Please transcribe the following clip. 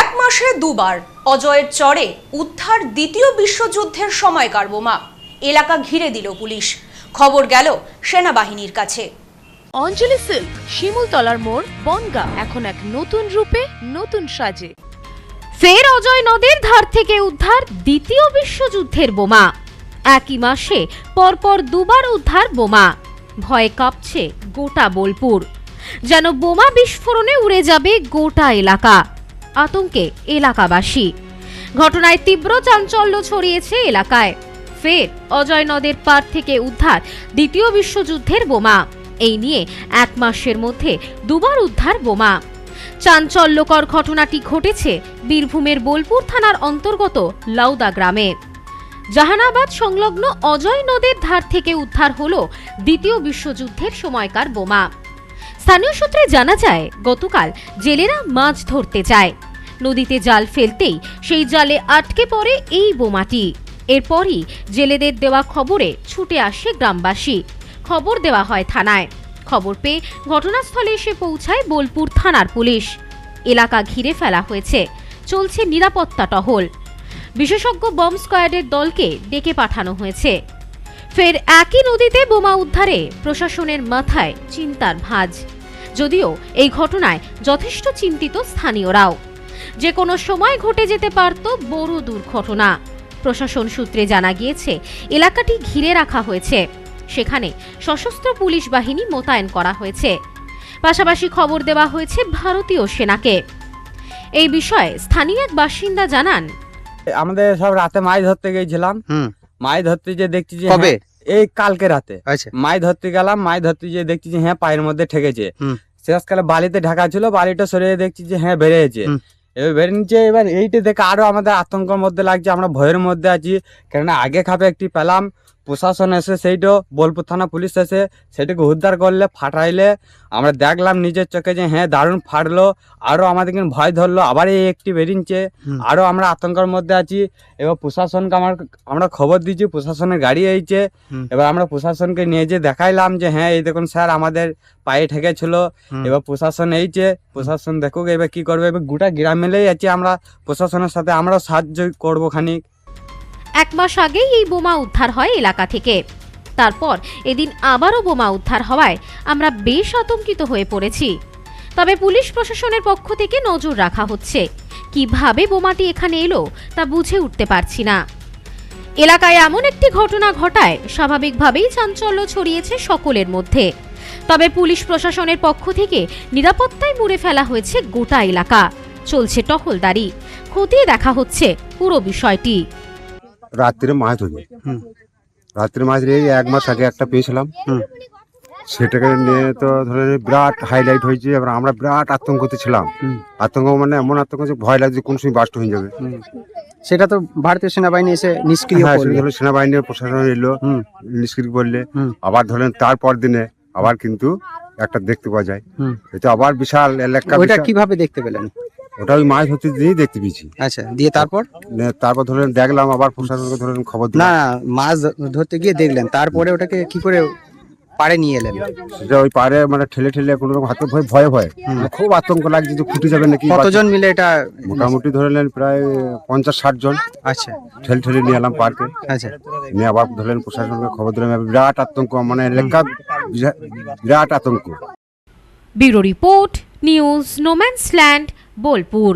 এক মাসে দুবার অজয়ের চরে উদ্ধার দ্বিতীয় বিশ্বযুদ্ধের সময়কার বোমা এলাকা ঘিরে দিল পুলিশ। খবর গেল সেনাবাহিনীর কাছে। অঞ্জলি সিল্ক, শিমুলতলার মোড়, বনগা, এখন এক নতুন রূপে, নতুন সাজে। ফের অজয় নদের ধার থেকে উদ্ধার দ্বিতীয় বিশ্বযুদ্ধের বোমা। একই মাসে পরপর দুবার উদ্ধার বোমা। ভয়ে কাঁপছে গোটা বোলপুর। যেন বোমা বিস্ফোরণে উড়ে যাবে গোটা এলাকা। আতঙ্কে এলাকাবাসী। ঘটনায় তীব্র চাঞ্চল্য ছড়িয়েছে এলাকায়। ফের অজয় নদের পার থেকে উদ্ধার দ্বিতীয় বিশ্বযুদ্ধের বোমা। এই নিয়ে এক মাসের মধ্যে দুবার উদ্ধার বোমা। চাঞ্চল্যকর ঘটনাটি ঘটেছে বীরভূমের বোলপুর থানার অন্তর্গত লাউদা গ্রামে। জাহানাবাদ সংলগ্ন অজয় নদের ধার থেকে উদ্ধার হল দ্বিতীয় বিশ্বযুদ্ধের সময়কার বোমা। স্থানীয় সূত্রে জানা যায়, গতকাল জেলেরা মাছ ধরতে যায়। নদীতে জাল ফেলতেই সেই জালে আটকে পড়ে এই বোমাটি। এরপরই জেলেদের দেওয়া খবরে ছুটে আসে গ্রামবাসী। খবর দেওয়া হয় থানায়। খবর পেয়ে ঘটনাস্থলে এসে পৌঁছায় বোলপুর থানার পুলিশ। এলাকা ঘিরে ফেলা হয়েছে। চলছে নিরাপত্তা টহল। বিশেষজ্ঞ বম্ব স্কোয়াডের দলকে ডেকে পাঠানো হয়েছে। ফের একই নদীতে বোমা উদ্ধারে প্রশাসনের মাথায় চিন্তার ভাঁজ। যদিও এই ঘটনায় যথেষ্ট চিন্তিত স্থানীয়রাও। যে কোনো সময় ঘটে যেতে পারত বড় দুর্ঘটনা। প্রশাসন সূত্রে জানা গিয়েছে এলাকাটি ঘিরে রাখা হয়েছে। সেখানে সশস্ত্র পুলিশ বাহিনী মোতায়েন করা হয়েছে। পাশাপাশি খবর দেওয়া হয়েছে ভারতীয় সেনাকে। এই বিষয়ে স্থানীয় এক বাসিন্দা জানান আমাদের সব রাতে মাছ ধরতে গেছিলাম হুম। মাছ ধরতে যে দেখছি যে কবে? হ্যাঁ, এই কালকে রাতে। আচ্ছা। মাছ ধরতে গেলাম মাছ ধরতে যে দেখছি যে হ্যাঁ পায়ের মধ্যে ঠেকেছে। শেষকালে বালিতে ঢাকা ছিল বালিটা সরিয়ে দেখছি যে হ্যাঁ বেড়েছে। এবার বেড়ে নিচ্ছে এবার এইটা দেখে আরও আমাদের আতঙ্কের মধ্যে লাগছে আমরা ভয়ের মধ্যে আছি। কেননা আগে খাপে একটি পেলাম প্রশাসন এসে সেইটাও বোলপুর থানা পুলিশ এসে সেটাকে উদ্ধার করলে ফাটাইলে। আমরা দেখলাম নিজের চোখে যে হ্যাঁ দারুণ ফাটলো। আরও আমাদের কিন্তু ভয় ধরলো। আবার এই একটি বেরিয়েছে। হুম। আরও আমরা আতঙ্কের মধ্যে আছি। এবার প্রশাসনকে আমার আমরা খবর দিয়েছি প্রশাসনের গাড়ি এইছে। এবার আমরা প্রশাসনকে নিয়ে যে দেখাইলাম যে হ্যাঁ এই দেখুন স্যার আমাদের পায়ে ঠেকেছিল। এবার প্রশাসন এইছে। প্রশাসন দেখুক এবার কি করবে। এবার গোটা গ্রাম মিলেই আছি আমরা। প্রশাসনের সাথে আমরাও সাহায্য করব খানিক। এক মাস আগেই এই বোমা উদ্ধার হয় এলাকা থেকে। তারপর এদিন আবারও বোমা উদ্ধার হওয়ায় আমরা বেশ আতঙ্কিত হয়ে পড়েছি। তবে পুলিশ প্রশাসনের পক্ষ থেকে নজর রাখা হচ্ছে। কীভাবে বোমাটি এখানে এলো তা বুঝে উঠতে পারছি না। এলাকায় এমন একটি ঘটনা ঘটায়, স্বাভাবিকভাবেই চাঞ্চল্য ছড়িয়েছে সকলের মধ্যে। তবে পুলিশ প্রশাসনের পক্ষ থেকে নিরাপত্তায় মুড়ে ফেলা হয়েছে গোটা এলাকা। চলছে টহলদারি। খতিয়ে দেখা হচ্ছে পুরো বিষয়টি। রাত্রে মাছ ধরি। হুম। রাত্রে মাছ ধরে এই এক মাস আগে একটা পেয়েছিলাম। হুম। সেটাকে নিয়ে তো ধরে বিরাট হাইলাইট হয়েছে এবার আমরা বিরাট আতঙ্কতে ছিলাম। আতঙ্ক মানে এমন আতঙ্ক যে ভয় লাগছে কোন সময় বাস্ট হয়ে যাবে। সেটা তো ভারতীয় সেনাবাহিনী এসে নিষ্ক্রিয় হ্যাঁ। সেনাবাহিনীর প্রশাসন এলো নিষ্ক্রিয় করলে। আবার ধরেন তারপর দিনে আবার কিন্তু একটা দেখতে পাওয়া যায়। এটা আবার বিশাল এলাকা ওইটা কীভাবে দেখতে পেলেন? ওটা ওই মাছ ধরতে দিয়েই দেখতে পেয়েছি। আচ্ছা দিয়ে তারপর? তারপর ধরেন দেখলাম আবার প্রশাসনকে ধরেন খবর না মাছ ধরতে গিয়ে দেখলেন তারপরে ওটাকে কি করে পাড়ে নিয়ে এলেন? সেটা ওই পারে মানে ঠেলে ঠেলে কোনো রকম হাতে ভয়ে ভয়ে ভয়ে। মানে খুব আতঙ্ক লাগছে যে ফুটে যাবে নাকি কতজন মিলে এটা মোটামুটি ধরে নেন প্রায় পঞ্চাশ ষাট জন। আচ্ছা। ঠেলে ঠেলে নিয়ে এলাম পার্কে আচ্ছা। নিয়ে আবার ধরলেন প্রশাসনকে খবর দিলাম বিরাট আতঙ্ক মানে বিরা- বিরাট আতঙ্ক। Bureau report news no man's land Bolpur